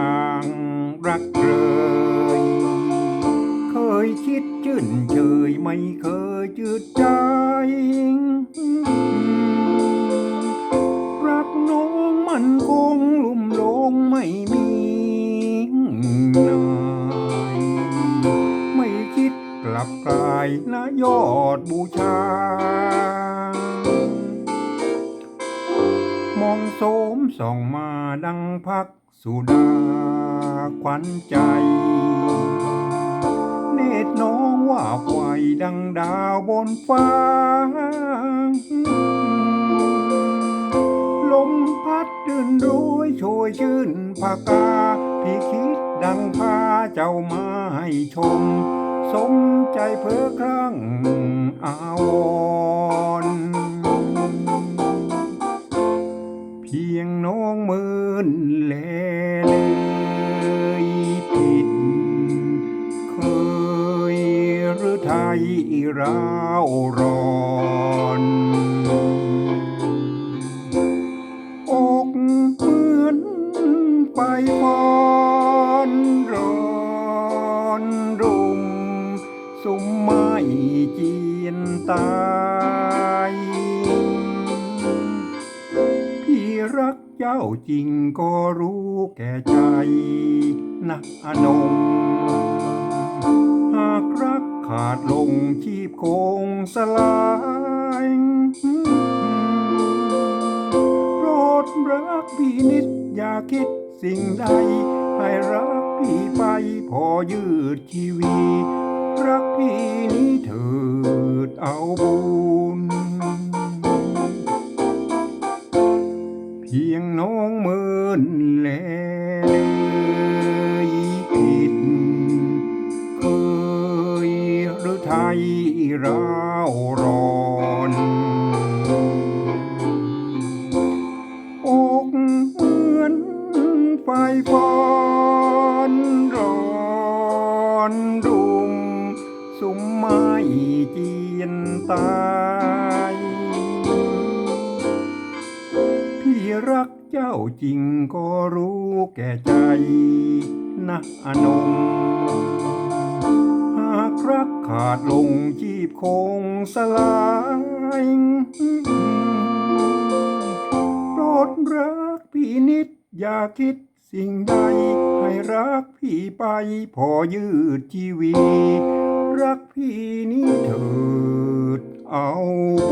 างรักเลย เคยคิดชื่นเฉยไม่เคยจืดใจ รักน้องมันคงลุ่มลงไม่มีนายไม่คิดกลับกลายนะยอดบูชามองโสมส่องมาดังพัก สุดาขวัญใจ เนตรน้องว่าไฟดังดาวบนฟ้า ลมพัดดื่นโดยโชยชื่นภากา พี่คิดดังพาเจ้ามาให้ชม สมใจเพ้อครั้งอาวร ร้าวร้อนอกเหมือนไฟฟอนร้อนรุม สุมไม่จีนตายพี่รักเจ้าจริงก็รู้แก่ใจนะอนง ขาดลงชีพคงสลายโปรดรักพี่นิดอย่าคิดสิ่งใด ให้รักพี่ไปพอยืดชีวี รักพี่นี้เถิดเอาบุญาวร้อนอกเหมือนไฟฟอนร้อนรุมสุมไม่เจียนตายพี่รักเจ้าจริงก็รู้แก่ใจนะอนง รักขาดลงชีพคงสลายโปรดรักพี่นิดอย่าคิดสิ่งใด ให้รักพี่ไปพอยืดชีวี รักพี่นี้เถิดเอาบ